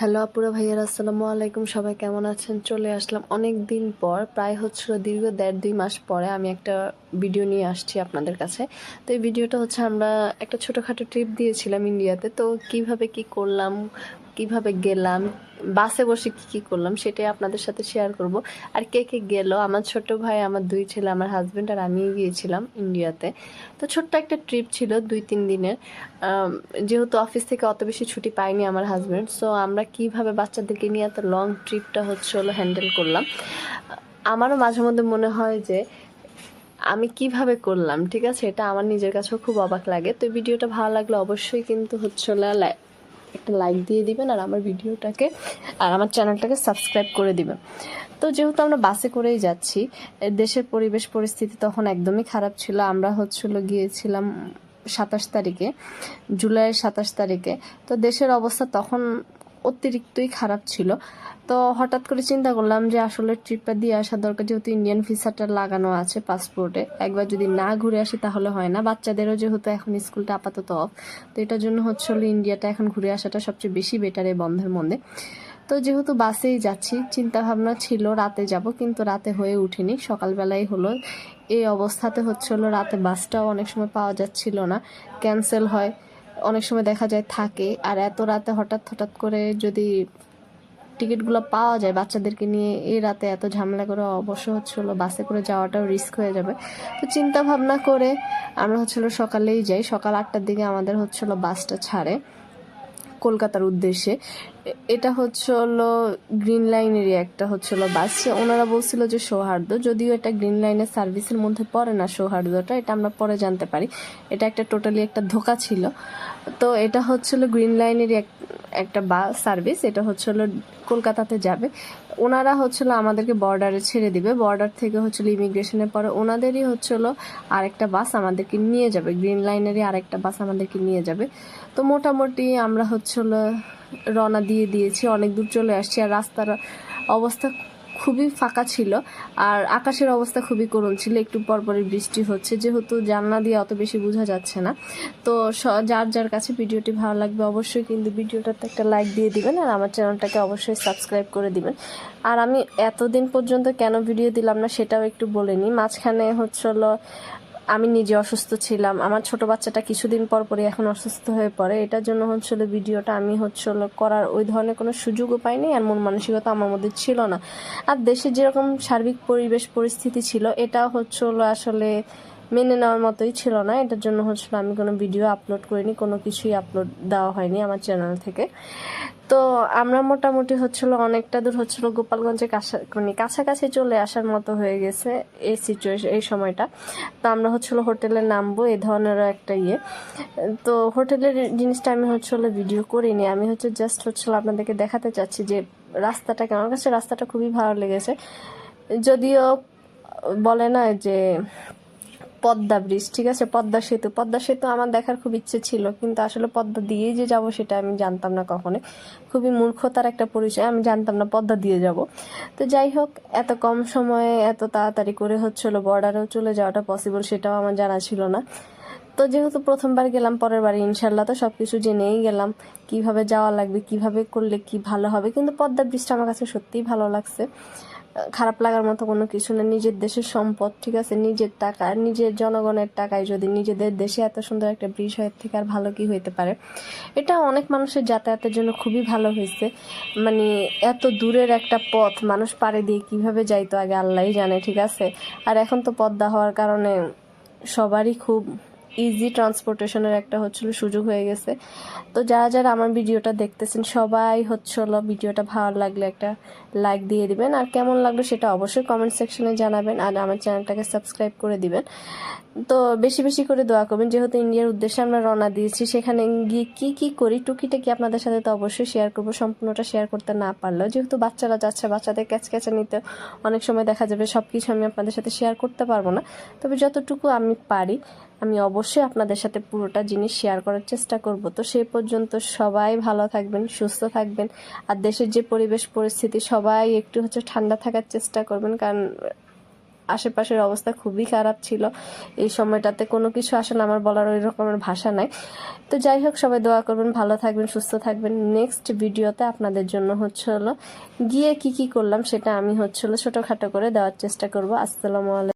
Hello আপুরা ভাইয়ার, আসসালামু আলাইকুম। সবাই কেমন আছেন? চলে আসলাম অনেক দিন পর, প্রায় হচ্ছিল দীর্ঘ দেড় দুই মাস পরে আমি একটা ভিডিও নিয়ে আসছি আপনাদের কাছে। তো এই ভিডিওটা হচ্ছে আমরা একটা ছোটোখাটো ট্রিপ দিয়েছিলাম ইন্ডিয়াতে। তো কীভাবে কি করলাম, কীভাবে গেলাম বাসে বসে কি কি করলাম সেটাই আপনাদের সাথে শেয়ার করব। আর কে কে গেল? আমার ছোট ভাই, আমার দুই ছেলে, আমার হাজব্যান্ড আর আমি গিয়েছিলাম ইন্ডিয়াতে তো ছোট্ট একটা ট্রিপ ছিল দুই, তিন দিনের। যেহেতু অফিস থেকে অত বেশি ছুটি পাইনি আমার হাজব্যান্ড সো আমরা কীভাবে বাচ্চাদেরকে নিয়ে এত লং ট্রিপটা হচ্ছে হলো হ্যান্ডেল করলাম। আমারও মাঝে মধ্যে মনে হয় যে, আমি কীভাবে করলাম, ঠিক আছে? এটা আমার নিজের কাছেও খুব অবাক লাগে। তো ভিডিওটা ভালো লাগলে অবশ্যই কিন্তু হচ্ছে একটা লাইক দিয়ে দিবেন আর আমার ভিডিওটাকে আর আমার চ্যানেলটাকে সাবস্ক্রাইব করে দিবেন। তো যেহেতু আমরা বাসে করেই যাচ্ছি দেশের পরিবেশ পরিস্থিতি তখন একদমই খারাপ ছিল। আমরা হচ্ছিল গিয়েছিলাম সাতাশ তারিখে, জুলাইয়ের সাতাশ তারিখে। তো দেশের অবস্থা তখন অতিরিক্তই খারাপ ছিল। তো হঠাৎ করে চিন্তা করলাম যে আসলে ট্রিপটা দিয়ে আসা দরকার যেহেতু ইন্ডিয়ান ভিসাটা লাগানো আছে পাসপোর্টে একবার যদি না ঘুরে আসি তাহলে হয় না। বাচ্চাদেরও যেহেতু এখন স্কুলটা আপাতত অফ তো এটার জন্য হচ্ছে হলো ইন্ডিয়াটা এখন ঘুরে আসাটা সবচেয়ে বেশি বেটার এই বন্ধের মধ্যে। তো যেহেতু বাসেই যাচ্ছি চিন্তা ভাবনা ছিল রাতে যাব, কিন্তু রাতে হয়ে উঠেনি সকালবেলাই হলো। এই অবস্থাতে হচ্ছে হলো রাতে বাসটাও অনেক সময় পাওয়া যাচ্ছিল না। ক্যান্সেল হয়। অনেক সময় দেখা যায় থাকে। আর এত রাতে হঠাৎ হঠাৎ করে যদি টিকিটগুলো পাওয়া যায় বাচ্চাদেরকে নিয়ে। এই রাতে এত ঝামেলা করে অবশ্য হচ্ছে হলো বাসে করে যাওয়াটাও রিস্ক হয়ে যাবে। তো চিন্তা ভাবনা করে আমরা হচ্ছিল সকালেই যাই। সকাল আটটার দিকে আমাদের হচ্ছিল বাসটা ছাড়ে। কলকাতার উদ্দেশ্যে, এটা হচ্ছে হলো গ্রিন লাইনেরই একটা হচ্ছে হলো বাস ওনারা বলছিল যে সৌহার্দ্য, যদিও এটা গ্রিন লাইনের সার্ভিসের মধ্যে পড়ে না সৌহার্দ্যটা, এটা আমরা পরে জানতে পারি। এটা একটা টোটালি একটা ধোকা ছিল। তো এটা হচ্ছিল গ্রিন লাইনেরই এক- একটা বাস সার্ভিস এটা হচ্ছে হলো কলকাতাতে যাবে। ওনারা হচ্ছিল আমাদেরকে বর্ডারে ছেড়ে দিবে। বর্ডার থেকে হচ্ছিল ইমিগ্রেশনের পরে ওনাদেরই হচ্ছিল আরেকটা বাস আমাদেরকে নিয়ে যাবে। গ্রিন লাইনেরই আরেকটা বাস আমাদেরকে নিয়ে যাবে। তো মোটামুটি আমরা হচ্ছিল রওনা দিয়ে দিয়েছি। অনেক দূর চলে আসছি। আর রাস্তার অবস্থা খুবই ফাঁকা ছিল। আর আকাশের অবস্থা খুবই করুণ ছিল। একটু পরপরই বৃষ্টি হচ্ছে। যেহেতু জানলা দিয়ে অত বেশি বোঝা যাচ্ছে না। তো যার যার কাছে ভিডিওটি ভালো লাগবে অবশ্যই কিন্তু ভিডিওটাতে একটা লাইক দিয়ে দিবেন। আর আমার চ্যানেলটাকে অবশ্যই সাবস্ক্রাইব করে দিবেন। আর আমি এতদিন পর্যন্ত কেন ভিডিও দিলাম না সেটাও একটু বলে নিই। মাঝখানে হচ্ছিল আমি নিজে অসুস্থ ছিলাম। আমার ছোট বাচ্চাটা কিছুদিন পর পরে এখন অসুস্থ হয়ে পড়ে। এটার জন্য হচ্ছিল ভিডিওটা আমি হচ্ছিল করার ওই ধরনের কোনো সুযোগও পাইনি আর মন মানসিকতা আমার মধ্যে ছিল না। আর দেশে যেরকম সার্বিক পরিবেশ পরিস্থিতি ছিল, এটা হচ্ছিল আসলে মেনে নেওয়ার মতোই ছিল না। এটার জন্য হচ্ছিল আমি কোনো ভিডিও আপলোড করিনি, কোনো কিছুই আপলোড দেওয়া হয়নি আমার চ্যানেল থেকে। তো আমরা মোটামুটি হচ্ছিল অনেকটা দূর হচ্ছিল গোপালগঞ্জে কাছা মানে কাছাকাছি চলে আসার মতো হয়ে গেছে এই সিচুয়েশন এই সময়টা। তো আমরা হচ্ছিল হোটেলে নামবো এই ধরনেরও একটা ইয়ে। তো হোটেলের জিনিসটা আমি হচ্ছিল ভিডিও করিনি। আমি হচ্ছে জাস্ট হচ্ছিল আপনাদেরকে দেখাতে চাচ্ছি যে রাস্তাটা আমার কাছে রাস্তাটা খুবই ভালো লেগেছে। যদিও বলে না যে পদ্মা ব্রিজ, ঠিক আছে? পদ্মা সেতু। পদ্মা সেতু আমার দেখার খুব ইচ্ছে ছিল, কিন্তু আসলে পদ্মা দিয়েই যে যাব সেটা আমি জানতাম না কখনো খুবই মূর্খতার একটা পরিচয়, আমি জানতাম না পদ্মা দিয়ে যাব। তো যাই হোক, এত কম সময়ে, এত তাড়াতাড়ি করে হচ্ছিল বর্ডারেও চলে যাওয়াটা পসিবল সেটাও আমার জানা ছিল না। তো যেহেতু প্রথমবার গেলাম, পরের বারে ইনশাল্লাহ তো সব কিছু জেনেই গেলাম, কীভাবে যাওয়া লাগবে, কীভাবে করলে কি ভালো হবে। কিন্তু পদ্মা ব্রিজটা আমার কাছে সত্যিই ভালো লাগছে। খারাপ লাগার মতো কোনো কিছু না। নিজের দেশের সম্পদ, ঠিক আছে? নিজের টাকা, নিজের জনগণের টাকায় যদি নিজেদের দেশে এত সুন্দর একটা ব্রিজ হয় থেকে আর ভালো কি হইতে পারে? এটা অনেক মানুষের যাতায়াতের জন্য খুবই ভালো হয়েছে মানে এত দূরের একটা পথ মানুষ পাড়ে দিয়ে কীভাবে যাইতো আগে আল্লাহই জানে, ঠিক আছে? আর এখন তো পদ্মা হওয়ার কারণে সবারই খুব ইজি ট্রান্সপোর্টেশনের একটা হচ্ছিল সুযোগ হয়ে গেছে। তো যারা যারা আমার ভিডিওটা দেখতেছেন, সবাই হচ্ছিল ভিডিওটা ভালো লাগলে একটা লাইক দিয়ে দিবেন। আর কেমন লাগল সেটা অবশ্যই কমেন্ট সেকশনে জানাবেন আর আমার চ্যানেলটাকে সাবস্ক্রাইব করে দিবেন। তো বেশি বেশি করে দোয়া করবেন, যেহেতু ইন্ডিয়ার উদ্দেশ্যে আমরা রওনা দিয়েছি, সেখানে গিয়ে কী কী করি, টুকিটাকি আপনাদের সাথে তো অবশ্যই শেয়ার করব। সম্পূর্ণটা শেয়ার করতে না পারলেও, যেহেতু বাচ্চারা যাচ্ছে, বাচ্চাদের ক্যাচ ক্যাচা নিতে অনেক সময় দেখা যাবে সব কিছু আমি আপনাদের সাথে শেয়ার করতে পারব না। তবে যতটুকু আমি পারি আমি অবশ্যই আপনাদের সাথে পুরোটা জিনিস শেয়ার করার চেষ্টা করব। তো সেই পর্যন্ত সবাই ভালো থাকবেন, সুস্থ থাকবেন। আর দেশের যে পরিবেশ, পরিস্থিতি, সবাই একটু হচ্ছে ঠান্ডা থাকার চেষ্টা করবেন। কারণ আশেপাশের অবস্থা খুবই খারাপ ছিল। এই সময়টাতে কোনো কিছু আসলে আমার বলার ওই রকমের ভাষা নাই। তো যাই হোক, সবাই দোয়া করবেন, ভালো থাকবেন, সুস্থ থাকবেন। নেক্সট ভিডিওতে আপনাদের জন্য হচ্ছে হলো গিয়ে কি কি করলাম সেটা আমি হচ্ছে হলো ছোটোখাটো করে দেওয়ার চেষ্টা করব। আসসালামু আলাইকুম।